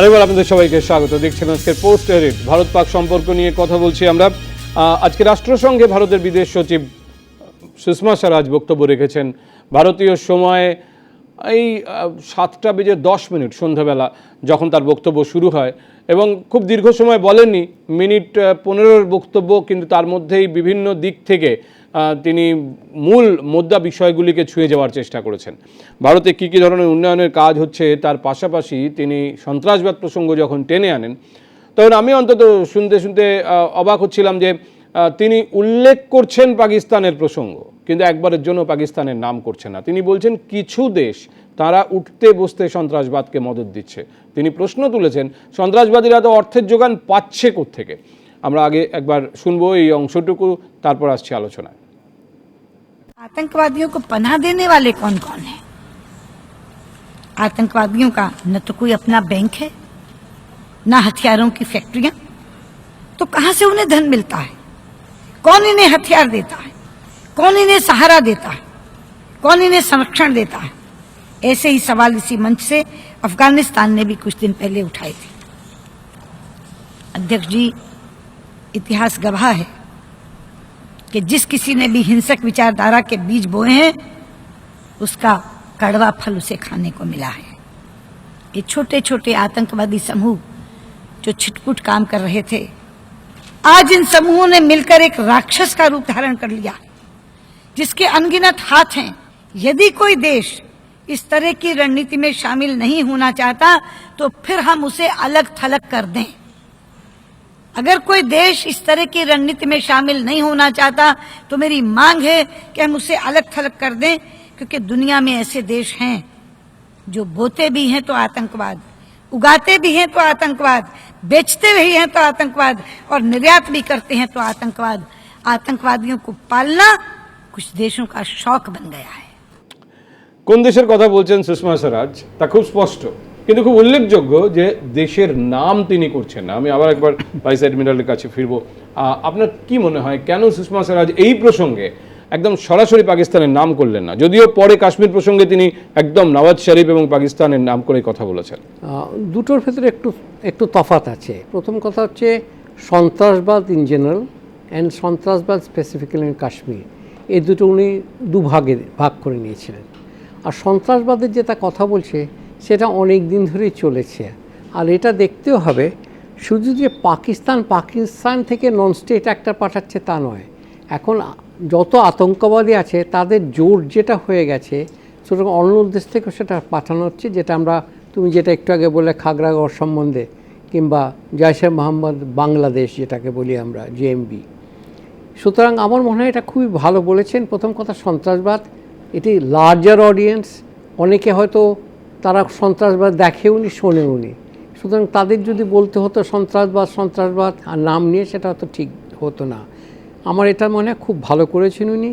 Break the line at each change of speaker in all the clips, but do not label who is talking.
আরেকবার আপনাদের সবাইকে স্বাগত। দেখছেন আজকের পোস্ট এডিট। ভারত পাক সম্পর্ক নিয়ে কথা বলছি আমরা। আজকে রাষ্ট্রসংঘে ভারতের বিদেশ সচিব সুষমা স্বরাজ বক্তব্য রেখেছেন। ভারতীয় সময়ে এই সাতটা বেজে দশ মিনিট সন্ধ্যাবেলা যখন তার বক্তব্য শুরু হয় এবং খুব দীর্ঘ সময় বলেননি, মিনিট পনেরোর বক্তব্য কিন্তু তার মধ্যেই বিভিন্ন দিক থেকে তিনি মূল মুদ্রা বিষয়গুলিকে ছুঁয়ে যাওয়ার চেষ্টা করেছেন। ভারতে কী কী ধরনের উন্নয়নের কাজ হচ্ছে তার পাশাপাশি তিনি সন্ত্রাসবাদ প্রসঙ্গ যখন টেনে আনেন, তখন আমি অন্তত শুনতে শুনতে অবাক হচ্ছিলাম যে তিনি উল্লেখ করছেন পাকিস্তানের প্রসঙ্গ, কিন্তু একবারের জন্য পাকিস্তানের নাম করছেন না। তিনি বলছেন, কিছু দেশ তারা উঠতে বসতে সন্ত্রাসবাদকে মদত দিচ্ছে। তিনি প্রশ্ন তুলেছেন, সন্ত্রাসবাদীরা তো অর্থের যোগান পাচ্ছে থেকে আমরা আগে একবার শুনব এই অংশটুকু, তারপর আসছি আলোচনায়।
आतंकवादियों को पनाह देने वाले कौन कौन है? आतंकवादियों का न तो कोई अपना बैंक है, न हथियारों की फैक्ट्रियाँ। तो कहाँ से उन्हें धन मिलता है? कौन इन्हें हथियार देता है? कौन इन्हें सहारा देता है? कौन इन्हें संरक्षण देता है? ऐसे ही सवाल इसी मंच से अफ़गानिस्तान ने भी कुछ दिन पहले उठाए थे। अध्यक्ष जी, इतिहास गवाह है। कि जिस किसी ने भी हिंसक विचारधारा के बीज बोए हैं, उसका कड़वा फल उसे खाने को मिला है। ये छोटे छोटे आतंकवादी समूह जो छिटपुट काम कर रहे थे, आज इन समूहों ने मिलकर एक राक्षस का रूप धारण कर लिया, जिसके अनगिनत हाथ हैं। यदि कोई देश इस तरह की रणनीति में शामिल नहीं होना चाहता तो फिर हम उसे अलग थलग कर दें। अगर कोई देश इस तरह की रणनीति में शामिल नहीं होना चाहता तो मेरी मांग है कि हम उसे अलग थलग कर दें क्योंकि दुनिया में ऐसे देश हैं जो बोते भी हैं तो आतंकवाद उगाते भी हैं तो आतंकवाद बेचते भी हैं तो आतंकवाद और निर्यात भी करते हैं तो आतंकवाद आतंकवादियों को पालना कुछ देशों का शौक बन गया है
কোন দেশের কথা বলছেন সুষমা স্বরাজ তা খুব স্পষ্ট কিন্তু খুব উল্লেখযোগ্য যে দেশের নাম তিনি করছেন না। আমি আবার একবার ভাইস অ্যাডমিরালের কাছে ফিরবো। আপনার কি মনে হয়, কেন সুষমা স্বরাজ এই প্রসঙ্গে একদম সরাসরি পাকিস্তানের নাম করলেন না? যদিও পরে কাশ্মীর প্রসঙ্গে তিনি একদম নওয়াজ শরীফ এবং পাকিস্তানের নাম করে কথা বলেছেন।
দুটোর ভেতরে একটু একটু তফাত আছে। প্রথম কথা হচ্ছে সন্ত্রাসবাদ ইন জেনারেল অ্যান্ড সন্ত্রাসবাদ স্পেসিফিক্যালি ইন কাশ্মীর। এই দুটো উনি দুভাগে ভাগ করে নিয়েছিলেন। আর সন্ত্রাসবাদের যেটা কথা বলছে সেটা অনেক দিন ধরেই চলেছে। আর এটা দেখতেও হবে, শুধু যে পাকিস্তান পাকিস্তান থেকে নন স্টেট একটা পাঠাচ্ছে তা নয়। এখন যত আতঙ্কবাদী আছে, তাদের জোর যেটা হয়ে গেছে, সুতরাং অন্য দেশ থেকেও সেটা পাঠানো হচ্ছে, যেটা আমরা, তুমি যেটা একটু আগে বলে খাগড়াগড় সম্বন্ধে, কিংবা জয়সে মোহাম্মদ বাংলাদেশ যেটাকে বলি আমরা জেএমবি সুতরাং আমার মনে হয় এটা খুবই ভালো বলেছেন। প্রথম কথা সন্ত্রাসবাদ, এটি লার্জার অডিয়েন্স অনেকে হয়তো তারা সন্ত্রাসবাদ দেখেওনি শোনেওনি সুতরাং তাদের যদি বলতে হতো সন্ত্রাসবাদ সন্ত্রাসবাদ, আর নাম নিয়ে সেটা হয়তো ঠিক হতো না। আমার এটা মনে খুব ভালো করেছেন উনি।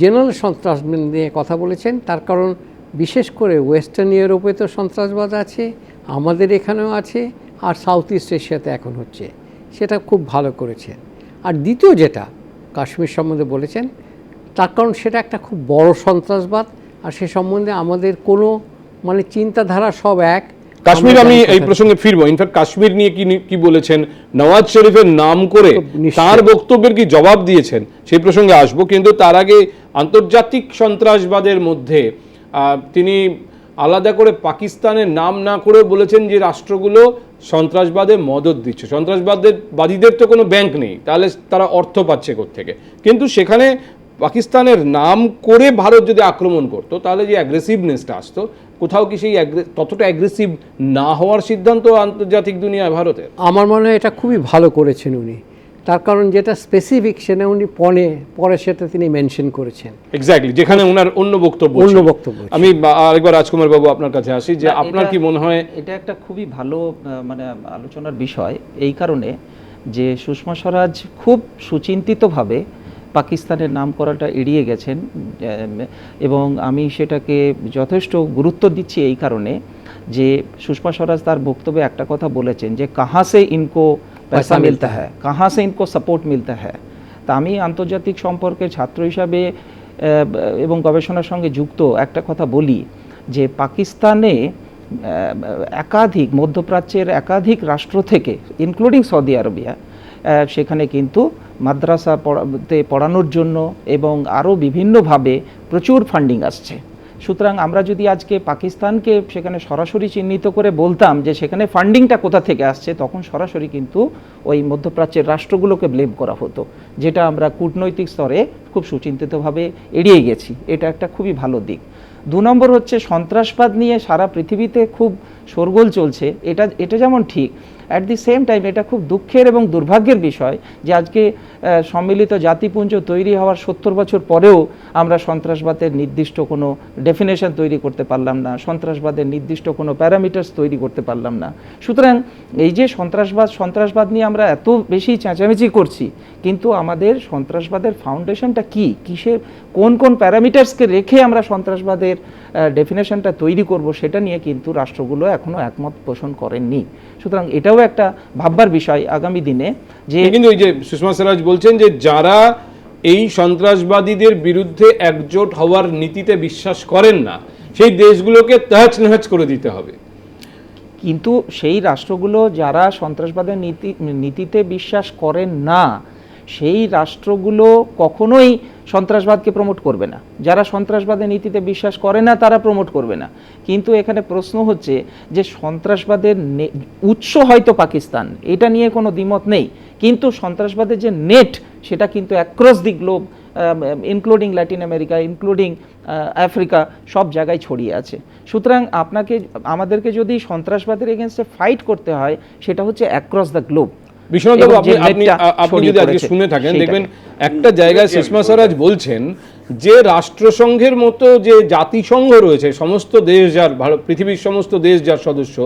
জেনারেল সন্ত্রাসবাদ নিয়ে কথা বলেছেন, তার কারণ বিশেষ করে ওয়েস্টার্ন ইউরোপে তো সন্ত্রাসবাদ আছে, আমাদের এখানেও আছে, আর সাউথ ইস্ট এশিয়াতে এখন হচ্ছে। সেটা খুব ভালো করেছেন। আর দ্বিতীয় যেটা, কাশ্মীর সম্বন্ধে বলেছেন, তার কারণ সেটা একটা খুব বড় সন্ত্রাসবাদ, আর সে সম্বন্ধে আমাদের কোনো মানে চিন্তাধারা সব এক।
কাশ্মীর আমি এই প্রসঙ্গে ফিরবো। ইনফ্যাক্ট কাশ্মীর নিয়ে কি কি বলেছেন? নওয়াজ শরীফের নাম করে তার বক্তব্যের কি জবাব দিয়েছেন? সেই প্রসঙ্গে আসব। কিন্তু তার আগে আন্তর্জাতিক সন্ত্রাসবাদের মধ্যে তিনি আলাদা করে পাকিস্তানের নাম না করে বলেছেন যে রাষ্ট্রগুলো সন্ত্রাসবাদে মদত দিচ্ছে। সন্ত্রাসবাদের বাদীদের তো কোনো ব্যাংক নেই। তাহলে তারা অর্থ পাচ্ছে থেকে কিন্তু সেখানে পাকিস্তানের নাম করে ভারত যদি আক্রমণ করতো তাহলে যে অ্যাগ্রেসিভনেসটা আসতো কোথাও কি সেই ততটা অ্যাগ্রেসিভ না হওয়ার সিদ্ধান্ত আন্তর্জাতিক দুনিয়ায় ভারতের?
আমার মনে হয় এটা খুবই ভালো করেছেন উনি। তার কারণ যেটা স্পেসিফিক সেটা উনি পরে পরে সেটা তিনি মেনশন করেছেন।
এক্স্যাক্টলি যেখানে ওনার অন্য বক্তব্য
অন্য বক্তব্য
আমি আরেকবার রাজকুমার বাবু আপনার কাছে আসি যে আপনার কি মনে হয়?
এটা একটা খুবই ভালো মানে আলোচনার বিষয়। এই কারণে যে সুষমা স্বরাজ খুব সুচিন্তিতভাবে পাকিস্তানের নাম করাটা এড়িয়ে গেছেন এবং আমি সেটাকে যথেষ্ট গুরুত্ব দিচ্ছি এই কারণে যে সুষমা স্বরাজ তার বক্তব্যে একটা কথা বলেছেন যে কাহাসে ইনকো পয়সা মিলতে হ্যাঁ কাহা ইনকো সাপোর্ট মিলতে হ্যাঁ তা আমি আন্তর্জাতিক সম্পর্কে ছাত্র হিসাবে এবং গবেষণার সঙ্গে যুক্ত একটা কথা বলি যে পাকিস্তানে একাধিক মধ্যপ্রাচ্যের একাধিক রাষ্ট্র থেকে ইনক্লুডিং সৌদি আরবিয়া সেখানে কিন্তু মাদ্রাসা পড়াতে পড়ানোর জন্য এবং আরও বিভিন্নভাবে প্রচুর ফান্ডিং আসছে। সুতরাং আমরা যদি আজকে পাকিস্তানকে সেখানে সরাসরি চিহ্নিত করে বলতাম যে সেখানে ফান্ডিংটা কোথা থেকে আসছে, তখন সরাসরি কিন্তু ওই মধ্যপ্রাচ্যের রাষ্ট্রগুলোকে ব্লেম করা হতো, যেটা আমরা কূটনৈতিক স্তরে খুব সুচিন্তিতভাবে এড়িয়ে গেছি। এটা একটা খুবই ভালো দিক। দু নম্বর হচ্ছে সন্ত্রাসবাদ নিয়ে সারা পৃথিবীতে খুব শোরগোল চলছে। এটা এটা যেমন ঠিক অ্যাট দি সেম টাইম এটা খুব দুঃখের এবং দুর্ভাগ্যের বিষয় যে আজকে সম্মিলিত জাতিপুঞ্জ তৈরি হওয়ার সত্তর বছর পরেও আমরা সন্ত্রাসবাদের নির্দিষ্ট কোনো ডেফিনেশন তৈরি করতে পারলাম না, সন্ত্রাসবাদের নির্দিষ্ট কোনো প্যারামিটার্স তৈরি করতে পারলাম না। সুতরাং এই যে সন্ত্রাসবাদ সন্ত্রাসবাদ নিয়ে আমরা এত বেশি চেঁচামেচি করছি, কিন্তু আমাদের সন্ত্রাসবাদের ফাউন্ডেশনটা কি? কিসে কোন কোন প্যারামিটার্সকে রেখে আমরা সন্ত্রাসবাদের ডেফিনেশনটা তৈরি করব সেটা নিয়ে কিন্তু রাষ্ট্রগুলো এখনও একমত পোষণ করেননি। সুতরাং এটাও একটা ভাববার বিষয় আগামী দিনে যে
কিন্তু এই যে সুষমা স্বরাজ বলছেন যে যারা এই সন্ত্রাসবাদীদের বিরুদ্ধে একজোট হওয়ার নীতিতে বিশ্বাস করেন না সেই দেশগুলোকে তহচ নহচ করে দিতে হবে।
কিন্তু সেই রাষ্ট্রগুলো যারা সন্ত্রাসবাদের নীতি নীতিতে বিশ্বাস করেন না সেই রাষ্ট্রগুলো কখনোই সন্ত্রাসবাদকে প্রমোট করবে না। যারা সন্ত্রাসবাদের নীতিতে বিশ্বাস করে না, তারা প্রমোট করবে না। কিন্তু এখানে প্রশ্ন হচ্ছে যে সন্ত্রাসবাদের উৎস হয়তো পাকিস্তান, এটা নিয়ে কোনো দ্বিমত নেই। কিন্তু সন্ত্রাসবাদের যে নেট সেটা কিন্তু across the globe including Latin America including Africa সব জায়গায় ছড়িয়ে আছে। সুতরাং আপনাকে, আমাদেরকে যদি সন্ত্রাসবাদের এগেনস্টে ফাইট করতে হয়, সেটা হচ্ছে অ্যাক্রস দ্য গ্লোব
বিশ্বনাথ বাবু
এবং
আপনি আপনি আপনি যদি আজকে শুনে থাকেন দেখবেন একটা জায়গায় সুষমা স্বরাজ বলছেন যে রাষ্ট্রসংঘের মতো যে জাতিসংঘ রয়েছে সমস্ত দেশ যার ভারত পৃথিবীর সমস্ত দেশ যার সদস্য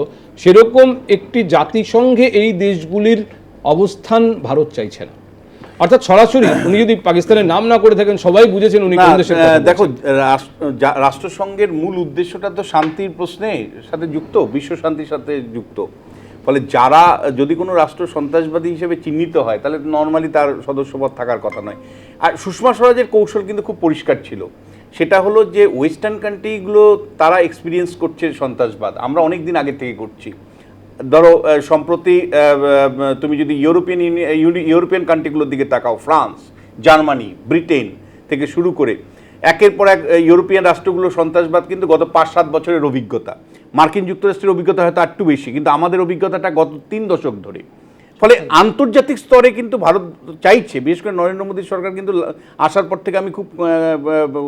সেরকম একটি জাতিসংঘে এই দেশগুলির অবস্থান ভারত চাইছে না। অর্থাৎ সরাসরি উনি যদি পাকিস্তানের নাম না করে থাকেন সবাই বুঝেছেন উনি কোন দেশের
দেখো রাষ্ট্রসংঘের মূল উদ্দেশ্যটা তো শান্তির প্রশ্নে সাথে যুক্ত বিশ্ব শান্তির সাথে যুক্ত। ফলে যারা যদি কোনো রাষ্ট্র সন্ত্রাসবাদী হিসেবে চিহ্নিত হয়, তাহলে নর্মালি তার সদস্যপদ থাকার কথা নয়। আর সুষমা স্বরাজের কৌশল কিন্তু খুব পরিষ্কার ছিল। সেটা হলো যে ওয়েস্টার্ন কান্ট্রিগুলো তারা এক্সপিরিয়েন্স করছে সন্ত্রাসবাদ। আমরা অনেক দিন আগে থেকে করছি। ধরো সম্প্রতি তুমি যদি ইউরোপিয়ান ইউনি- ইউরোপিয়ান কান্ট্রিগুলোর দিকে তাকাও, ফ্রান্স, জার্মানি, ব্রিটেন থেকে শুরু করে, একের পর এক ইউরোপিয়ান রাষ্ট্রগুলো সন্ত্রাসবাদ কিন্তু গত পাঁচ সাত বছরের অভিজ্ঞতা। মার্কিন যুক্তরাষ্ট্রের অভিজ্ঞতা হয়তো একটু বেশি, কিন্তু আমাদের অভিজ্ঞতাটা গত তিন দশক ধরে। ফলে আন্তর্জাতিক স্তরে কিন্তু ভারত চাইছে, বিশেষ করে নরেন্দ্র মোদী সরকার কিন্তু আসার পর থেকে আমি খুব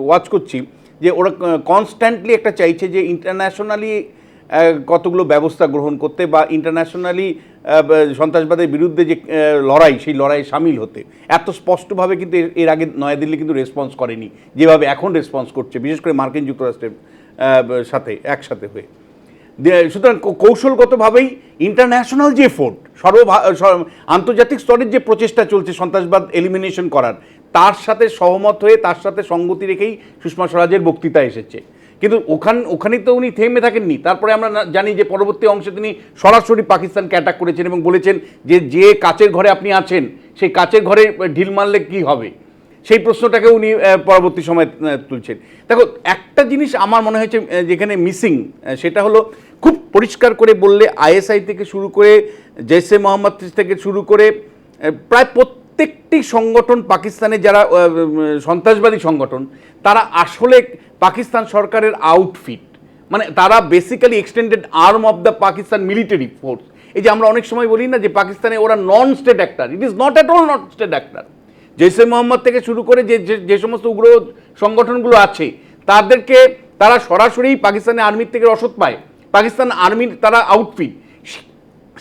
ওয়াচ করছি যে ওরা কনস্ট্যান্টলি একটা চাইছে যে ইন্টারন্যাশনালি কতগুলো ব্যবস্থা গ্রহণ করতে বা ইন্টারন্যাশনালি সন্ত্রাসবাদের বিরুদ্ধে যে লড়াই, সেই লড়াইয়ে সামিল হতে। এত স্পষ্টভাবে কিন্তু এর- আগে নয়াদিল্লি কিন্তু রেসপন্স করেনি, যেভাবে এখন রেসপন্স করছে, বিশেষ করে মার্কিন যুক্তরাষ্ট্রের সাথে, একসাথে হয়ে। সুতরাং কৌশলগতভাবেই ইন্টারন্যাশনাল যে ফোর্ট সর্ব আন্তর্জাতিক স্তরের যে প্রচেষ্টা চলছে সন্ত্রাসবাদ এলিমিনেশন করার, তার সাথে সহমত হয়ে, তার সাথে সঙ্গতি রেখেই সুষমা স্বরাজের বক্তৃতা এসেছে। কিন্তু ওখান, ওখানেই তো উনি থেমে থাকেননি। তারপরে আমরা জানি যে পরবর্তী অংশে তিনি সরাসরি পাকিস্তানকে অ্যাটাক করেছেন এবং বলেছেন যে যে কাচের ঘরে আপনি আছেন, সেই কাচের ঘরে ঢিল মারলে কী হবে? সেই প্রশ্নটাকে উনি পরবর্তী সময় তুলছেন। দেখো, একটা জিনিস আমার মনে হয়েছে যেখানে মিসিং সেটা হলো খুব পরিষ্কার করে বললে আইএসআই থেকে শুরু করে জৈসে মোহাম্মদ থেকে শুরু করে প্রায় প্রত্যেকটি সংগঠন পাকিস্তানে যারা সন্ত্রাসবাদী সংগঠন, তারা আসলে পাকিস্তান সরকারের আউটফিট মানে তারা basically extended arm of the Pakistan military force এই যে আমরা অনেক সময় বলি না যে পাকিস্তানে ওরা non state actor it is not at all not state actor Jaishe Mohammad থেকে শুরু করে যে, যে- সমস্ত উগ্র সংগঠনগুলো আছে, তাদেরকে তারা সরাসরি পাকিস্তানের আর্মির থেকে রসদ পায়। পাকিস্তান আর্মির তারা আউটফিট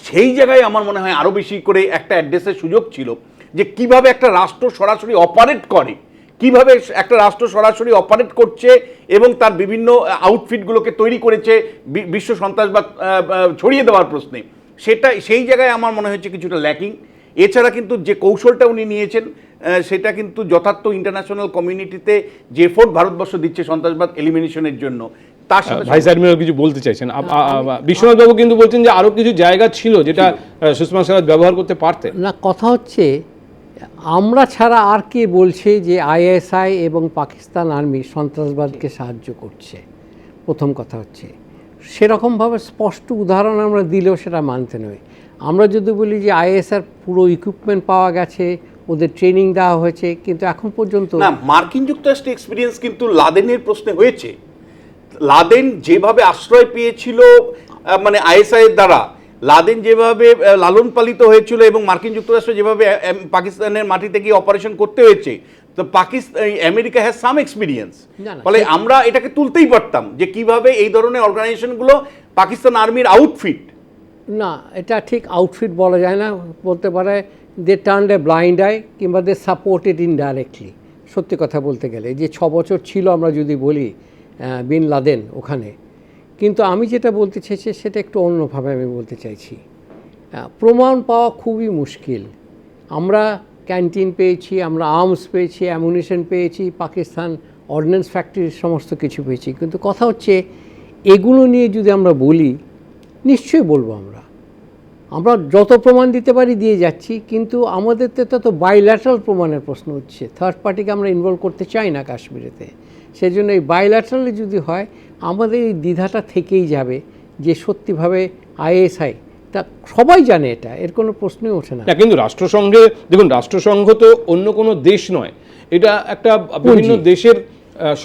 সেই জায়গায় আমার মনে হয় আরও বেশি করে একটা অ্যাড্রেসের সুযোগ ছিল যে কীভাবে একটা রাষ্ট্র সরাসরি অপারেট করে, কীভাবে একটা রাষ্ট্র সরাসরি অপারেট করছে এবং তার বিভিন্ন আউটফিটগুলোকে তৈরি করেছে বিশ্ব সন্ত্রাসবাদ ছড়িয়ে দেওয়ার প্রশ্নে। সেটা, সেই জায়গায় আমার মনে হচ্ছে কিছুটা ল্যাকিং এছাড়া কিন্তু যে কৌশলটা উনি নিয়েছেন সেটা কিন্তু যথার্থ ইন্টারন্যাশনাল কমিউনিটিতে যে এফোর্ট ভারতবর্ষ দিচ্ছে সন্ত্রাসবাদ এলিমিনেশনের জন্য তার সাথে
ভাইস অ্যাডমিরাল কিছু বলতে চাইছেন? বিশ্বনাথ বাবু কিন্তু বলছেন যে আরও কিছু জায়গা ছিল যেটা সুষমা স্বরাজ ব্যবহার করতে পারতেন।
না কথা হচ্ছে আমরা ছাড়া আর কে বলছে যে আইএসআই এবং পাকিস্তান আর্মি সন্ত্রাসবাদকে সাহায্য করছে? প্রথম কথা হচ্ছে। সেরকমভাবে স্পষ্ট উদাহরণ আমরা দিলেও সেটা মানতে নয়। আমরা যদি বলি যে আইএসআর পুরো ইকুইপমেন্ট পাওয়া গেছে ওদের ট্রেনিং দেওয়া হয়েছে কিন্তু এখন পর্যন্ত
না মার্কিন যুক্তরাষ্ট্রের এক্সপিরিয়েন্স কিন্তু লাদেনের প্রশ্নে হয়েছে। লাদেন যেভাবে আশ্রয় পেয়েছিল মানে আইএসআই এর দ্বারা লাদেন যেভাবে লালন পালিত হয়েছিল এবং মার্কিন যুক্তরাষ্ট্র যেভাবে পাকিস্তানের মাটিতে গিয়ে অপারেশন করতে হয়েছে তো Pakistan America has
some experience
ফলে আমরা এটাকে তুলতেই পারতাম যে কীভাবে এই ধরনের অর্গানাইজেশনগুলো পাকিস্তান আর্মির আউটফিট
না এটা ঠিক আউটফিট বলা যায় না বলতে পারে they turn a blind eye কিংবা দে সাপোর্টেড ইনডাইরেক্টলি সত্যি কথা বলতে গেলে যে ছ বছর ছিল আমরা যদি বলি বিন লাদেন ওখানে। কিন্তু আমি যেটা বলতে চাইছি সেটা একটু অন্যভাবে আমি বলতে চাইছি। প্রমাণ পাওয়া খুবই মুশকিল। আমরা ক্যান্টিন পেয়েছি, আমরা আর্মস পেয়েছি, অ্যামুনিশন পেয়েছি, পাকিস্তান অর্ডিন্যান্স ফ্যাক্টরির সমস্ত কিছু পেয়েছি। কিন্তু কথা হচ্ছে, এগুলো নিয়ে যদি আমরা বলি, নিশ্চয়ই বলব আমরা। আমরা যত প্রমাণ দিতে পারি দিয়ে যাচ্ছি, কিন্তু আমাদের তো তো বাইল্যাটারাল প্রমাণের প্রশ্ন হচ্ছে। থার্ড পার্টিকে আমরা ইনভলভ করতে চাই না কাশ্মীরেতে। সেই জন্য এই বাইল্যাটারালি যদি হয় আমাদের এই দ্বিধাটা থেকেই যাবে যে সত্যিভাবে আইএসআই তা সবাই জানে এটা এর কোনো প্রশ্নই ওঠে না।
না কিন্তু রাষ্ট্রসংঘে দেখুন রাষ্ট্রসংঘ তো অন্য কোনো দেশ নয়। এটা একটা বিভিন্ন দেশের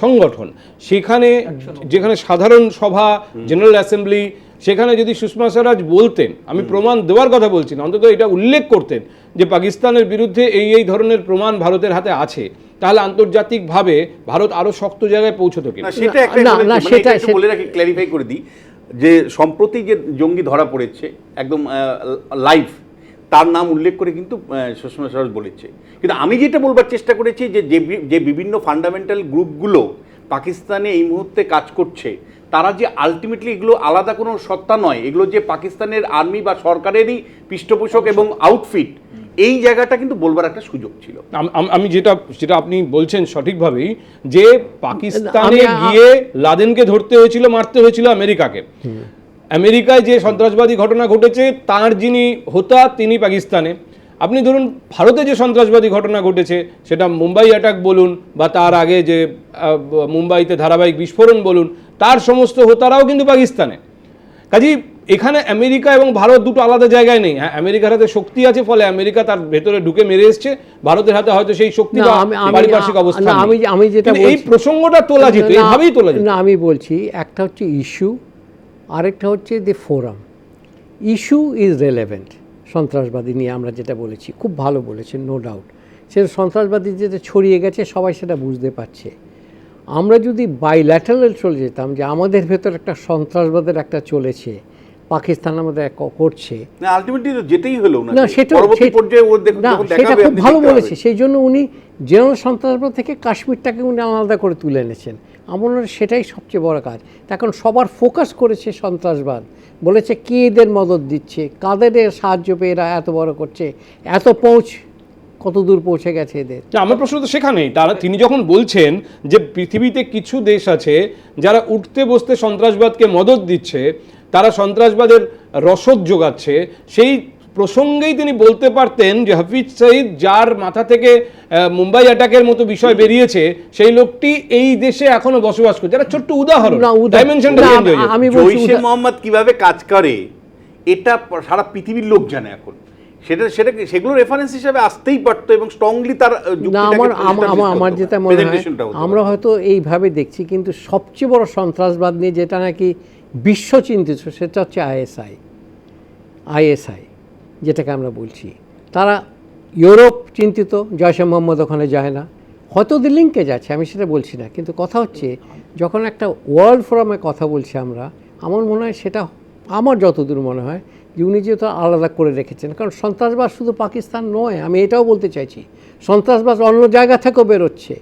সংগঠন। সেখানে যেখানে সাধারণ সভা জেনারেল অ্যাসেম্বলি সেখানে যদি সুষমা স্বরাজ বলতেন আমি প্রমাণ দেওয়ার কথা বলছি না অন্তত এটা উল্লেখ করতেন যে পাকিস্তানের বিরুদ্ধে এই এই ধরনের প্রমাণ ভারতের হাতে আছে তাহলে আন্তর্জাতিকভাবে ভারত আরও শক্ত জায়গায় পৌঁছতো কিনা?
সেটা
না,
মানে
সেটা-
বলে রাখি ক্ল্যারিফাই করে দিই যে সম্প্রতি যে জঙ্গি ধরা পড়েছে একদম লাইভ তার নাম উল্লেখ করে কিন্তু সুষমা স্বরাজ বলেছে। কিন্তু আমি যেটা বলবার চেষ্টা করেছি যে যে যে বিভিন্ন ফান্ডামেন্টাল গ্রুপগুলো পাকিস্তানে এই মুহূর্তে কাজ করছে তারা যে আলটিমেটলি এগুলো আলাদা কোনো সত্তা নয় এগুলো যে পাকিস্তানের আর্মি বা সরকারেরই পৃষ্ঠপোষক এবং আউটফিট এই জায়গাটা কিন্তু বলবার একটা সুযোগ ছিল।
আম- যেটা যেটা আপনি বলছেন সঠিকভাবেই যে পাকিস্তানে গিয়ে লাদেনকে ধরতে হয়েছিল মারতে হয়েছিল আমেরিকাকে। আমেরিকায় যে সন্ত্রাসবাদী ঘটনা ঘটেছে তার যিনি হোতা তিনি পাকিস্তানে। আপনি ধরুন ভারতে যে সন্ত্রাসবাদী ঘটনা ঘটেছে সেটা মুম্বাই অ্যাটাক বলুন বা তার আগে যে আহ, মুম্বাইতে ধারাবাহিক বিস্ফোরণ বলুন তার সমস্ত হোতারাও কিন্তু পাকিস্তানে। কাজেই এখানে আমেরিকা এবং ভারত দুটো আলাদা জায়গায় নেই। হ্যাঁ আমেরিকার হাতে শক্তি আছে ফলে আমেরিকা তার ভেতরে ঢুকে মেরে এসছে। ভারতের হাতে হয়তো সেই শক্তি পারিপার্শ্বিক অবস্থা
আমি- আমি যেটা
এই প্রসঙ্গটা তোলা যেত এইভাবেই তোলা যেত।
না আমি বলছি একটা হচ্ছে ইস্যু আরেকটা হচ্ছে the forum. Issue is relevant সন্ত্রাসবাদী নিয়ে আমরা যেটা বলেছি। খুব ভালো বলেছেন নো ডাউট সে সন্ত্রাসবাদী যেটা ছড়িয়ে গেছে সবাই সেটা বুঝতে পারছে। আমরা যদি বাইল্যাটারাল চলে যেতাম যে আমাদের ভেতর একটা সন্ত্রাসবাদের একটা চলেছে পাকিস্তান আমাদের করছে।
না আলটিমেটলি তো যেতেই হলো না
না সেটা না খুব ভালো বলেছে। সেই জন্য উনি জেনারেল সন্ত্রাসবাদ থেকে কাশ্মীরটাকে উনি আলাদা করে তুলে এনেছেন। আমার সেটাই সবচেয়ে বড় কাজ। এখন সবার ফোকাস করেছে সন্ত্রাসবাদ। বলেছে কে এদের মদত দিচ্ছে? কাদের সাহায্য পেয়ে এরা এত বড় করছে? এত পৌঁছ কত দূর পৌঁছে গেছে এদের?
আমার প্রশ্ন তো সেখানেই। তারা তিনি যখন বলছেন যে পৃথিবীতে কিছু দেশ আছে যারা উঠতে বসতে সন্ত্রাসবাদকে মদত দিচ্ছে তারা সন্ত্রাসবাদের রসদ যোগাচ্ছে সেই প্রসঙ্গেই তিনি বলতে পারতেন যে হাফিজ সঈদ যার মাথা থেকে আহ, মুম্বাই অ্যাটাকের মতো বিষয় বেরিয়েছে সেই লোকটি এই দেশে এখনও বসবাস করছে। একটা ছোট্ট উদাহরণ।
আমি বলছি
মোহাম্মদ কীভাবে কাজ করে? এটা সারা পৃথিবীর লোক জানে এখন। সেটা সেটা সেগুলো রেফারেন্স হিসেবে আসতেই পারতো এবং স্ট্রংলি তার
আমার আমার আমার- যেটা মনে হয় আমরা হয়তো এইভাবে দেখছি কিন্তু সবচেয়ে বড় সন্ত্রাসবাদ নিয়ে যেটা নাকি বিশ্ব চিন্তিত সেটা হচ্ছে আইএসআই। আইএসআই যেটাকে আমরা বলছি। তারা ইউরোপ চিন্তিত জয়সে মোহাম্মদ ওখানে যায় না। হয়তো ওদের লিঙ্কে যাচ্ছে আমি সেটা বলছি না। কিন্তু কথা হচ্ছে যখন একটা ওয়ার্ল্ড ফোরামে কথা বলছি আমরা আমার মনে হয় সেটা আমার যতদূর মনে হয় যে উনি যেহেতু আলাদা করে রেখেছেন কারণ সন্ত্রাসবাদ শুধু পাকিস্তান নয় আমি এটাও বলতে চাইছি সন্ত্রাসবাদ অন্য জায়গা থেকেও বেরোচ্ছে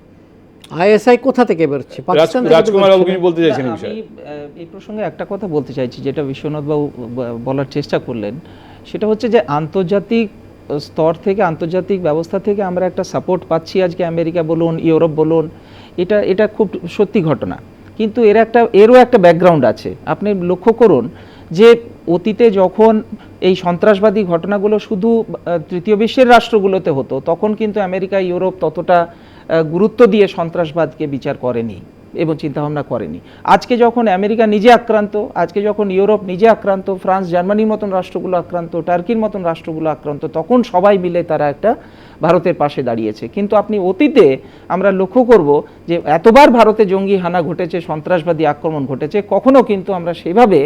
আইএসআই কোথা থেকে বেরোচ্ছে? পাকিস্তান
রাজকুমার। বলতে চাইছেন এই
আমি এই প্রসঙ্গে একটা কথা বলতে চাইছি যেটা বিশ্বনাথবাবু বলার চেষ্টা করলেন। সেটা হচ্ছে যে আন্তর্জাতিক স্তর থেকে আন্তর্জাতিক ব্যবস্থা থেকে আমরা একটা সাপোর্ট পাচ্ছি আজকে আমেরিকা বলুন ইউরোপ বলুন। এটা এটা খুব সত্যি ঘটনা। কিন্তু এর একটা এরও একটা ব্যাকগ্রাউন্ড আছে। আপনি লক্ষ্য করুন যে অতীতে যখন এই সন্ত্রাসবাদী ঘটনাগুলো শুধু তৃতীয় বিশ্বের রাষ্ট্রগুলোতে হতো, তখন কিন্তু আমেরিকা, ইউরোপ ততটা গুরুত্ব দিয়ে সন্ত্রাসবাদকে বিচার করেনি এবং চিন্তাভাবনা করেনি। আজকে যখন আমেরিকা নিজে আক্রান্ত, আজকে যখন ইউরোপ নিজে আক্রান্ত, ফ্রান্স, জার্মানির মতন রাষ্ট্রগুলো আক্রান্ত, টার্কির মতন রাষ্ট্রগুলো আক্রান্ত, তখন সবাই মিলে তারা একটা ভারতের পাশে দাঁড়িয়েছে। কিন্তু আপনি অতীতে আমরা লক্ষ্য করব যে, এতবার ভারতে জঙ্গি হানা ঘটেছে, সন্ত্রাসবাদী আক্রমণ ঘটেছে, কখনো কিন্তু আমরা সেভাবে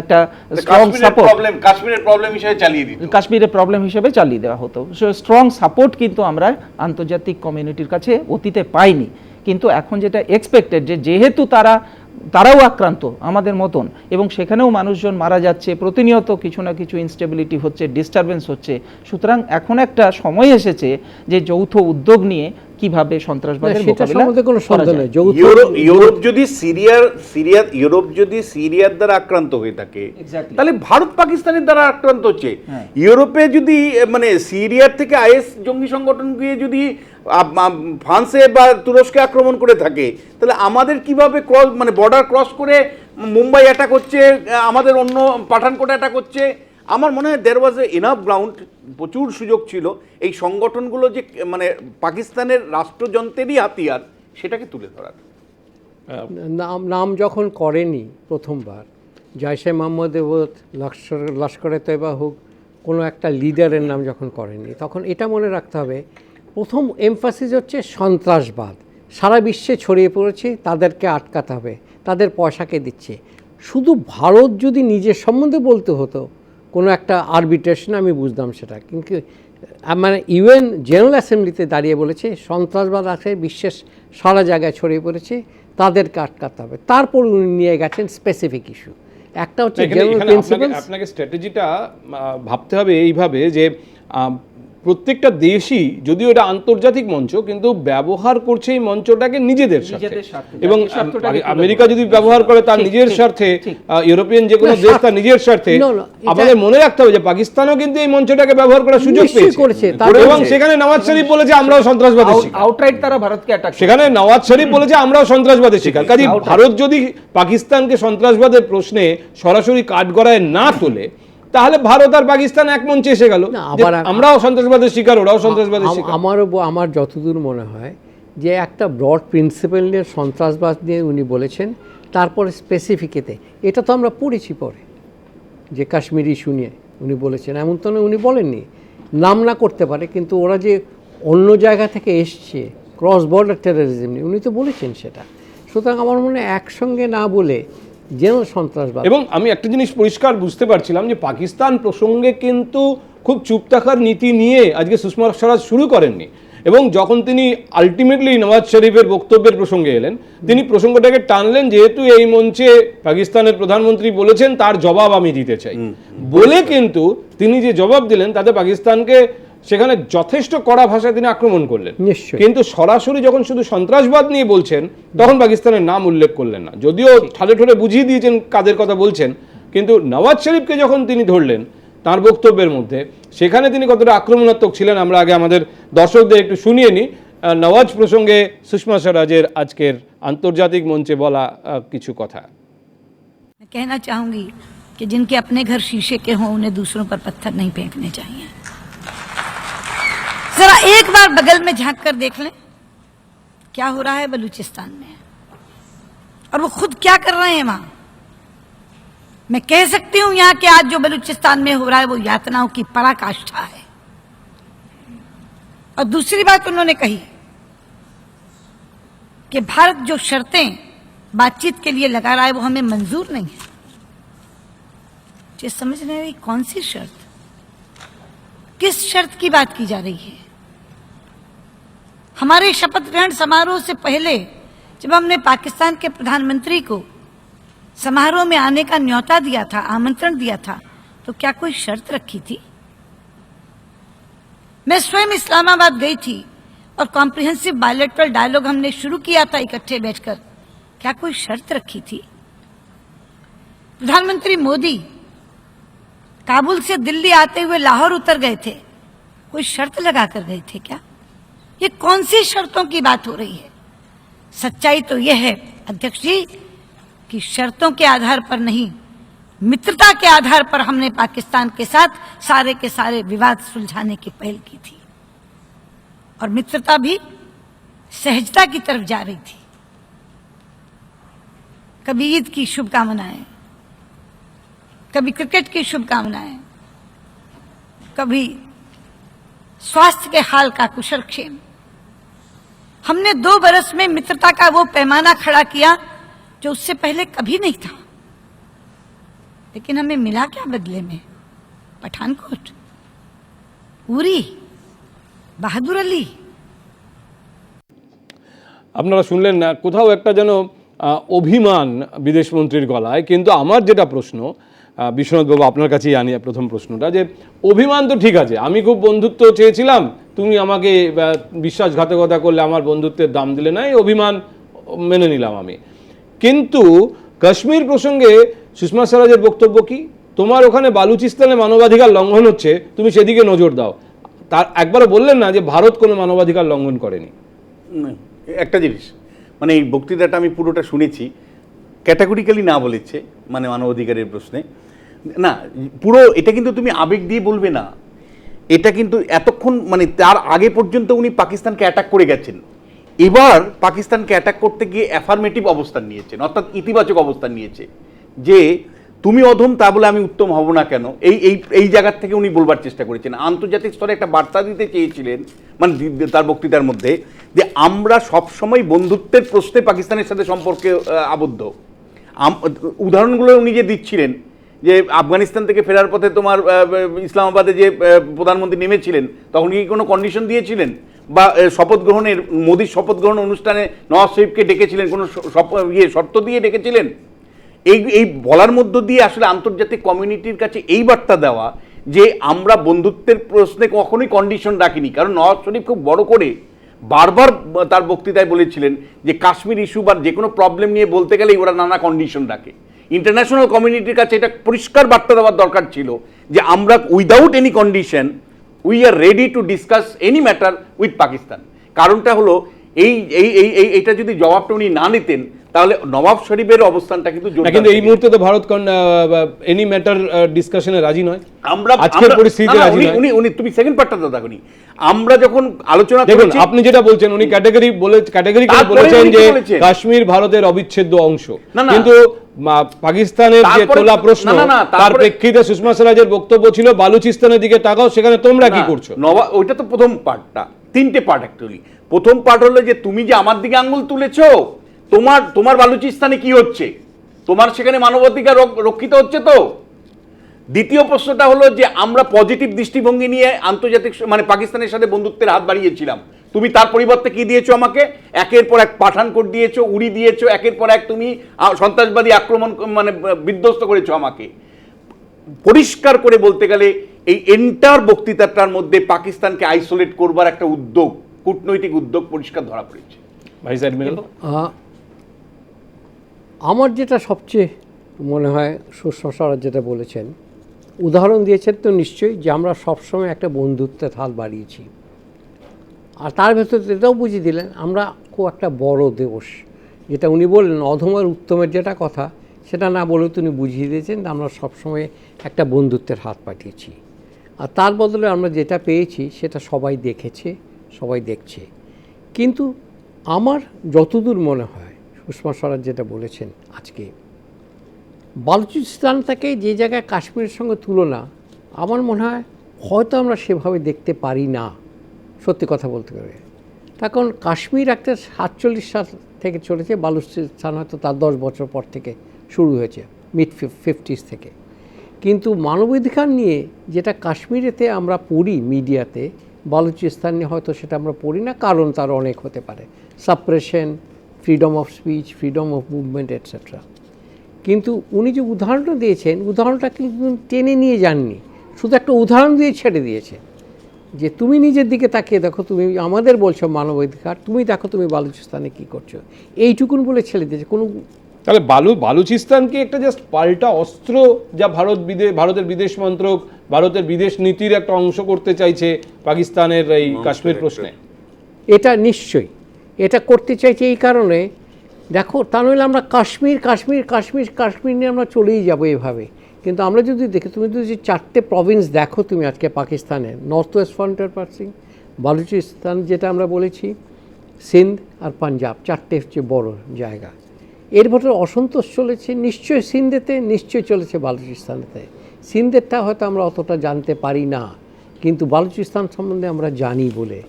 একটা স্ট্রং সাপোর্ট
প্রবলেম কাশ্মীরের প্রবলেম হিসেবে চালিয়ে দিত
কাশ্মীরের প্রবলেম হিসেবে চালিয়ে দেওয়া হতো। সো স্ট্রং সাপোর্ট কিন্তু আমরা আন্তর্জাতিক কমিউনিটির কাছে অতীতে পাইনি। কিন্তু এখন যেটা এক্সপেক্টেড যে যেহেতু তারা তারাও আক্রান্ত আমাদের মতন এবং সেখানেও মানুষজন মারা যাচ্ছে প্রতিনিয়ত কিছু না কিছু ইনস্টেবিলিটি হচ্ছে ডিস্টারবেন্স হচ্ছে। সুতরাং এখন একটা সময় এসেছে যে যৌথ উদ্যোগ নিয়ে কীভাবে সন্ত্রাসবাদের মোকাবিলা
সম্বন্ধে কোনো সন্দেহ নেই
ইউরোপ যদি সিরিয়ার সিরিয়া ইউরোপ যদি সিরিয়ার দ্বারা আক্রান্ত হয়ে থাকে তাহলে ভারত পাকিস্তানের দ্বারা আক্রান্ত হচ্ছে।
হ্যাঁ।
ইউরোপে যদি মানে সিরিয়ার থেকে আইএস জঙ্গি সংগঠন গিয়ে যদি ফ্রান্সে বা তুরস্কে আক্রমণ করে থাকে তাহলে আমাদের কীভাবে ক্রস মানে বর্ডার ক্রস করে মুম্বাই অ্যাটাক হচ্ছে আমাদের অন্য পাঠানকোট অ্যাটাক হচ্ছে? আমার মনে হয় দের ওয়াজ এ ইনাফ গ্রাউন্ড প্রচুর সুযোগ ছিল, এই সংগঠনগুলো যে মানে পাকিস্তানের রাষ্ট্রযন্ত্রেরই হাতিয়ার, সেটাকে তুলে ধরার।
নাম নাম যখন করেনি প্রথমবার জয়সে মোহাম্মদ হোক লস্কর, লস্করে তৈবা হোক, কোনো একটা লিডারের নাম যখন করেনি, তখন এটা মনে রাখতে হবে, প্রথম এমফাসিস হচ্ছে সন্ত্রাসবাদ। সারা বিশ্বে ছড়িয়ে পড়েছে, তাদেরকে আটকাতে হবে, তাদের পয়সাকে দিচ্ছে। শুধু ভারত যদি নিজের সম্বন্ধে বলতে হতো কোনো একটা আরবিট্রেশন আমি বুঝতাম সেটা। কিন্তু মানে ইউএন জেনারেল অ্যাসেম্বলিতে দাঁড়িয়ে বলেছে সন্ত্রাসবাদ আছে বিশ্বের সারা জায়গায় ছড়িয়ে পড়েছে তাদেরকে আটকাতে হবে। তারপর উনি নিয়ে গেছেন স্পেসিফিক ইস্যু একটা হচ্ছে জেনারেল
আপনাকে স্ট্র্যাটেজিটা ভাবতে হবে এইভাবে যে প্রত্যেকটা দেশই যদিও এটা আন্তর্জাতিক মঞ্চ কিন্তু ব্যবহার করছে এই মঞ্চটাকে নিজেদের স্বার্থে। এবং আমেরিকা যদি ব্যবহার করে তার নিজের স্বার্থে ইউরোপিয়ান যে কোনো দেশ তার নিজের স্বার্থে আমাদের মনে রাখতে হবে যে পাকিস্তানও কিন্তু এই মঞ্চটাকে ব্যবহার করার সুযোগ পেয়েছে। এবং সেখানে নওয়াজ শরীফ বলেছে আমরাও সন্ত্রাসবাদের শিকার।
আউটরাইট তারা ভারতকে অ্যাটাক
সেখানে নওয়াজ শরীফ বলেছে আমরাও সন্ত্রাসবাদের শিকার। কাজে ভারত যদি পাকিস্তানকে সন্ত্রাসবাদের প্রশ্নে সরাসরি কাঠগড়ায় না তোলে তাহলে ভারত আর পাকিস্তান এক মঞ্চে এসে গেল। আমরাও সন্ত্রাসবাদের শিকার ওরাও সন্ত্রাসবাদের শিকার।
আমারও আমার যতদূর মনে হয় যে একটা ব্রড প্রিন্সিপাল নিয়ে সন্ত্রাসবাদ নিয়ে উনি বলেছেন তারপরে স্পেসিফিকেতে এটা তো আমরা পড়েছি পরে যে কাশ্মীর ইস্যু নিয়ে উনি বলেছেন। এমন তো উনি বলেননি। নাম না করতে পারে কিন্তু ওরা যে অন্য জায়গা থেকে এসছে ক্রস বর্ডার টেরোরিজম নিয়ে উনি তো বলেছেন সেটা। সুতরাং আমার মনে হয় একসঙ্গে না বলে যেন সন্ত্রাসবাদ।
এবং আমি একটা জিনিস পরিষ্কার বুঝতে পারছিলাম যে পাকিস্তান প্রসঙ্গে কিন্তু খুব চুপ থাকার নীতি নিয়ে আজকে সুষমা স্বরাজ শুরু করেননি। এবং যখন তিনি আলটিমেটলি নওয়াজ শরীফের বক্তব্যের প্রসঙ্গে এলেন তিনি প্রসঙ্গটাকে টানলেন যেহেতু এই মঞ্চে পাকিস্তানের প্রধানমন্ত্রী বলেছেন তার জবাব আমি দিতে চাই। বলে কিন্তু তিনি যে জবাব দিলেন তাতে পাকিস্তানকে সেখানে যথেষ্ট কড়া ভাষায় তিনি আক্রমণ করলেন
নিশ্চয়ই।
কিন্তু সরাসরি যখন শুধু সন্ত্রাসবাদ নিয়ে বলছেন তখন পাকিস্তানের নাম উল্লেখ করলেন না যদিও ঠালে ঠোলে বুঝিয়ে দিয়েছেন কাদের কথা বলছেন কিন্তু নওয়াজ শরীফকে যখন তিনি ধরলেন তার বক্তব্যের মধ্যে সেখানে তিনি কতটা আক্রমণাত্মক ছিলেন আমরা আগে আমাদের দর্শকদের একটু শুনিয়ে নিই আহ, নওয়াজ প্রসঙ্গে সুষমা স্বরাজের আজকের আন্তর্জাতিক মঞ্চে বলা আহ, কিছু কথা
मैं कहना चाहूंगी कि जिनके अपने घर शीशे के हों उन्हें दूसरों पर पत्थर नहीं फेंकने चाहिए जरा एक बार बगल में झाँक कर देख लें, क्या हो रहा है बलूचिस्तान में। और वो खुद क्या कर रहे हैं वहाँ? मैं कह सकती हूँ यहाँ के आज जो बलूचिस्तान में हो रहा है, वो यातनाओं की पराकाष्ठा है। और दूसरी बात उन्होंने कही कि भारत जो शर्तें बातचीत के लिए लगा रहा है, वो हमें मंजूर नहीं है। ये समझ नहीं रही कौन सी शर्त? किस शर्त की बात की जा रही है? हमारे शपथ ग्रहण समारोह से पहले, जब हमने पाकिस्तान के प्रधानमंत्री को समारोह में आने का न्योता दिया था, आमंत्रण दिया था तो क्या कोई शर्त रखी थी? मैं स्वयं इस्लामाबाद गई थी और कॉम्प्रिहेंसिव बायोलेटरल डायलॉग हमने शुरू किया था इकट्ठे बैठकर। क्या कोई शर्त रखी थी? प्रधानमंत्री मोदी काबुल से दिल्ली आते हुए लाहौर उतर गए थे। कोई शर्त लगा कर गए थे क्या? ये कौन सी शर्तों की बात हो रही है? सच्चाई तो यह है, अध्यक्ष जी, कि शर्तों के आधार पर नहीं, मित्रता के आधार पर हमने पाकिस्तान के साथ सारे के सारे विवाद सुलझाने की पहल की थी। और मित्रता भी सहजता की तरफ़ जा रही थी। कभी ईद की शुभकामनाएँ, कभी क्रिकेट की शुभकामनाएँ, कभी स्वास्थ्य के हाल का कुशल क्षेम हमने दो बरस में मित्रता का वो पैमाना खड़ा किया जो उससे पहले कभी नहीं था लेकिन हमें मिला क्या बदले में पठानकोट उरी बहादुर अली
আপনারা শুনলেন না কোথাও একটা যেন আহ, অভিমান বিদেশমন্ত্রীর গলায় কিন্তু আমার যেটা প্রশ্ন আহ, বিশ্বনাথবাবু আপনার কাছেই আনি প্রথম প্রশ্নটা যে অভিমান তো ঠিক আছে আমি খুব বন্ধুত্ব চেয়েছিলাম তুমি আমাকে বিশ্বাসঘাতকতা করলে আমার বন্ধুত্বের দাম দিলে না, এই অভিমান মেনে নিলাম আমি। কিন্তু কাশ্মীর প্রসঙ্গে সুষমা স্বরাজের বক্তব্য কি? তোমার ওখানে বালুচিস্তানে মানবাধিকার লঙ্ঘন হচ্ছে, তুমি সেদিকে নজর দাও। তার, একবারও বললেন না যে ভারত কোনো মানবাধিকার লঙ্ঘন করেনি।
একটা জিনিস মানে এই বক্তৃতাটা আমি পুরোটা শুনেছি, ক্যাটাগরিক্যালি না বলেছে মানে মানবাধিকারের প্রশ্নে। না, পুরো, এটা কিন্তু তুমি আবেগ দিয়ে বলবে না। এটা কিন্তু এতক্ষণ মানে তার আগে পর্যন্ত উনি পাকিস্তানকে অ্যাটাক করে গেছেন। এবার পাকিস্তানকে অ্যাটাক করতে গিয়ে অ্যাফার্মেটিভ অবস্থান নিয়েছেন, অর্থাৎ ইতিবাচক অবস্থান নিয়েছে, যে তুমি অধম তা বলে আমি উত্তম হব না কেন? এই এই এই জায়গার থেকে উনি বলবার চেষ্টা করেছেন। আন্তর্জাতিক স্তরে একটা বার্তা দিতে চেয়েছিলেন মানে তার বক্তৃতার মধ্যে, যে আমরা সবসময় বন্ধুত্বের প্রশ্নে পাকিস্তানের সাথে সম্পর্কে আবদ্ধ। উদাহরণগুলো উনি যে দিচ্ছিলেন যে আফগানিস্তান থেকে ফেরার পথে তোমার ইসলামাবাদে যে প্রধানমন্ত্রী নেমেছিলেন, তখন কি কোনো কন্ডিশন দিয়েছিলেন? বা শপথ গ্রহণের, মোদীর শপথ গ্রহণ অনুষ্ঠানে নওয়াজ শরীফকে ডেকেছিলেন, কোনো ইয়ে শর্ত দিয়ে ডেকেছিলেন? এই এই বলার মধ্য দিয়ে আসলে আন্তর্জাতিক কমিউনিটির কাছে এই বার্তা দেওয়া যে আমরা বন্ধুত্বের প্রশ্নে কখনোই কন্ডিশন রাখিনি। কারণ নওয়াজ শরীফ খুব বড় করে বারবার তার বক্তৃতায় বলেছিলেন যে কাশ্মীর ইস্যু বা যে কোনো প্রবলেম নিয়ে বলতে গেলেই ওরা নানা কন্ডিশন রাখে। ইন্টারন্যাশনাল কমিউনিটির কাছে এটা পরিষ্কার বার্তা দেওয়ার দরকার ছিল যে আমরা without any condition we are ready to discuss any matter with Pakistan কারণটা হলো এই এই এই এই- এইটা যদি জবাবটা উনি না নিতেন তাহলে নবাব শরীফের অবস্থানটা কিন্তু
কিন্তু এই মুহূর্তে তো ভারত এনি ম্যাটার ডিসকাশনে রাজি নয়।
আমরা
আজকের পরিস্থিতিতে রাজি নয়।
উনি উনি তুমি সেকেন্ড পার্টটা তো দেখনি আমরা যখন আলোচনা
দেখুন আপনি যেটা বলছেন উনি ক্যাটাগরি বলে ক্যাটাগরি করে বলেছেন যে কাশ্মীর ভারতের অবিচ্ছেদ্য অংশ। কিন্তু পাকিস্তানের যে তোলা প্রশ্ন তার প্রেক্ষিতে সুষমা স্বরাজের বক্তব্য ছিল বালুচিস্তানের দিকে তাকাও সেখানে তোমরা কি করছ?
ওইটা তো প্রথম পার্টটা তিনটে পার্ট অ্যাকচুয়ালি প্রথম পার্ট হলো যে তুমি যে আমার দিকে আঙ্গুল তুলেছো, তোমার তোমার বালুচিস্তানে কি হচ্ছে? তোমার সেখানে মানবাধিকার রক্ষিত হচ্ছে তো? দ্বিতীয় প্রশ্নটা হলো যে আমরা পজিটিভ দৃষ্টিভঙ্গি নিয়ে আন্তর্জাতিক মানে পাকিস্তানের সাথে বন্ধুত্বের হাত বাড়িয়েছিলাম। তুমি তার পরিবর্তে কি দিয়েছ আমাকে? একের পর এক পাঠানকোট দিয়েছ, উড়ি দিয়েছ, একের পর এক তুমি সন্ত্রাসবাদী আক্রমণ মানে বিধ্বস্ত করেছ আমাকে। পরিষ্কার করে বলতে গেলে এই এন্টার বক্তৃতাটার মধ্যে পাকিস্তানকে আইসোলেট করবার একটা উদ্যোগ কূটনৈতিক উদ্যোগ পরিষ্কার ধরা পড়েছে।
ভাইস অ্যাডমিরাল
আমার যেটা সবচেয়ে মনে হয় সুষমা স্বরাজ যেটা বলেছেন উদাহরণ দিয়েছেন তো নিশ্চয়ই যে আমরা সবসময় একটা বন্ধুত্বের হাত বাড়িয়েছি। আর তার ভেতরে এটাও বুঝিয়ে দিলেন আমরা খুব একটা বড় দেশ। যেটা উনি বললেন অধমের উত্তমের যেটা কথা সেটা না বলে তিনি বুঝিয়ে দিয়েছেন যে আমরা সবসময় একটা বন্ধুত্বের হাত পাঠিয়েছি। আর তার বদলে আমরা যেটা পেয়েছি সেটা সবাই দেখেছে। সবাই দেখছে। কিন্তু আমার যতদূর মনে হয়, সুষমা স্বরাজ যেটা বলেছেন আজকে, বালুচিস্তান থেকে যে জায়গায় কাশ্মীরের সঙ্গে তুলনা, আমার মনে হয় হয়তো আমরা সেভাবে দেখতে পারি না। সত্যি কথা বলতে গেলে। তখন কাশ্মীর একটা সাতচল্লিশ সাল থেকে চলেছে, বালুচিস্তান হয়তো তার দশ বছর পর থেকে শুরু হয়েছে, মিড ফিফটিস থেকে। কিন্তু মানবাধিকার নিয়ে যেটা কাশ্মীরেতে আমরা পড়ি মিডিয়াতে বালুচিস্তান হয়তো সেটা আমরা পড়ি না, কারণ তার অনেক হতে পারে। Suppression freedom of speech freedom of movement etcetera কিন্তু উনি যে উদাহরণটা দিয়েছেন, উদাহরণটা কিন্তু টেনে নিয়ে যাননি। শুধু একটা উদাহরণ দিয়ে ছেড়ে দিয়েছে। যে তুমি নিজের দিকে তাকিয়ে দেখো, তুমি আমাদের বলছো মানবাধিকার, তুমি দেখো তুমি বালুচিস্তানে কী করছ। এইটুকুন বলে ছেড়ে দিয়েছে। কোনো
তাহলে বালু বালুচিস্তানকে একটা জাস্ট পাল্টা অস্ত্র যা ভারত বিদেশ ভারতের বিদেশ মন্ত্রক ভারতের বিদেশ নীতির একটা অংশ করতে চাইছে পাকিস্তানের এই কাশ্মীর প্রশ্নে।
এটা নিশ্চয়ই। এটা করতে চাইছে এই কারণে দেখো তা নইলে আমরা কাশ্মীর কাশ্মীর কাশ্মীর কাশ্মীর নিয়ে আমরা চলেই যাব এভাবে। কিন্তু আমরা যদি দেখি তুমি যদি চারটে প্রভিন্স দেখো তুমি আজকে পাকিস্তানের নর্থ ওয়েস্ট ফ্রন্টের পার্সিং বালুচিস্তান যেটা আমরা বলেছি সিন্ধ আর পাঞ্জাব চারটে হচ্ছে বড় জায়গা। এর ভেতরে অসন্তোষ চলেছে, নিশ্চয়ই সিন্ধেতে, নিশ্চয়ই চলেছে বালুচিস্তানেতে। সিন্ধেরটা হয়তো আমরা অতটা জানতে পারি না, কিন্তু বালুচিস্তান সম্বন্ধে আমরা জানি বলে।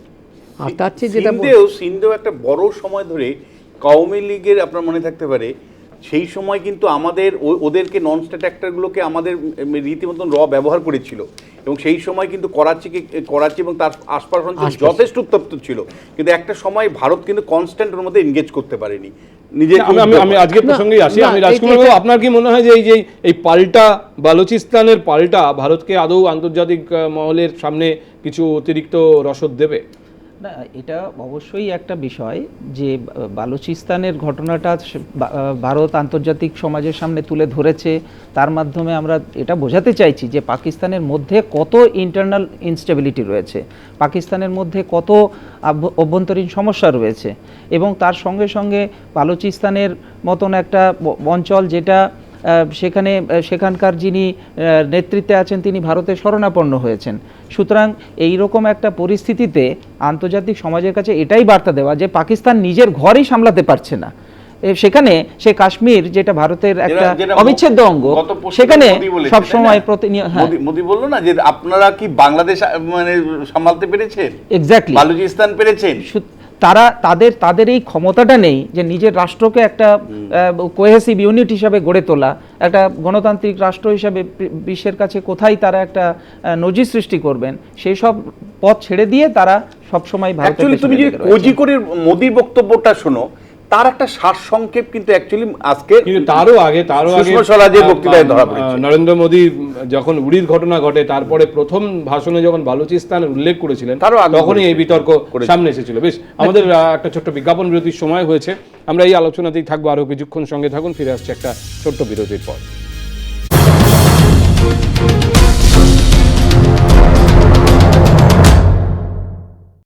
আর তার চেয়ে যেটা
সিন্ধেও একটা বড় সময় ধরে কওমি লীগের আপনার মনে থাকতে পারে সেই সময় কিন্তু আমাদের ও- ওদেরকে নন স্টেট অ্যাক্টরগুলোকে আমাদের রীতিমতন র ব্যবহার করেছিল। এবং সেই সময় কিন্তু করাচিকে করাচি এবং তার আশপাশ অঞ্চল যথেষ্ট উত্তপ্ত ছিল। কিন্তু একটা সময় ভারত কিন্তু কনস্ট্যান্ট ওর মধ্যে এনগেজ করতে পারেনি। নিজে
আমি আমি আজকের প্রসঙ্গেই আসি। আমি রাজকুমার আপনার কি মনে হয় যে এই যে এই পাল্টা বালুচিস্তানের পাল্টা ভারতকে আদৌ আন্তর্জাতিক মহলের সামনে কিছু অতিরিক্ত রসদ দেবে?
না, এটা অবশ্যই একটা বিষয় যে বালুচিস্তানের ঘটনাটা ভারত আন্তর্জাতিক সমাজের সামনে তুলে ধরেছে। তার মাধ্যমে আমরা এটা বোঝাতে চাইছি যে, পাকিস্তানের মধ্যে কত ইন্টারনাল ইনস্টেবিলিটি রয়েছে। পাকিস্তানের মধ্যে কত অভ্যন্তরীণ সমস্যা রয়েছে। এবং তার সঙ্গে সঙ্গে বালুচিস্তানের মতন একটা অঞ্চল যেটা সেখানে সেখানকার যিনি নেতৃত্বে আছেন তিনি ভারতে শরণাপন্ন হয়েছেন। সুতরাং এই রকম একটা পরিস্থিতিতে আন্তর্জাতিক সমাজের কাছে এটাই বার্তা দেওয়া যে পাকিস্তান নিজের ঘরই সামলাতে পারছে না। সেখানে সে কাশ্মীর যেটা ভারতের একটা অবিচ্ছেদ্য অঙ্গ সেখানে সব সময় হ্যাঁ।
মোদি- বলল না যে আপনারা কি বাংলাদেশ মানে সামলাতে পেরেছেন?
এক্স্যাক্টলি
বালুচিস্তান পেরেছেন?
তারা তাদের তাদের এই ক্ষমতাটা নেই যে নিজের রাষ্ট্রকে একটা কোহেসিভ ইউনিট হিসাবে গড়ে তোলা একটা গণতান্ত্রিক রাষ্ট্র হিসাবে বিশ্বের কাছে কোথায় তারা একটা নজির সৃষ্টি করবেন সেই সব পথ ছেড়ে দিয়ে তারা সবসময় ভারতের
তুমি
যে
যদি। কোজিকোড়ের মোদির বক্তব্যটা শোনো তার একটা সারসংক্ষেপ কিন্তু অ্যাকচুয়ালি আজকে
কিন্তু তারও আগে তারও আগে
স্বরাজের বক্তৃতায় ধরা পড়েছে।
নরেন্দ্র মোদী যখন উড়ির ঘটনা ঘটে তারপরে প্রথম ভাষণে যখন বালুচিস্তান উল্লেখ করেছিলেন
তারও
তখনই এই বিতর্ক। সামনে এসেছিল। বেশ আমাদের একটা ছোট্ট বিজ্ঞাপন বিরতির সময় হয়েছে। আমরা এই আলোচনাতেই থাকব আরও কিছুক্ষণ সঙ্গে থাকুন ফিরে আসছে একটা ছোট্ট বিরতির পর।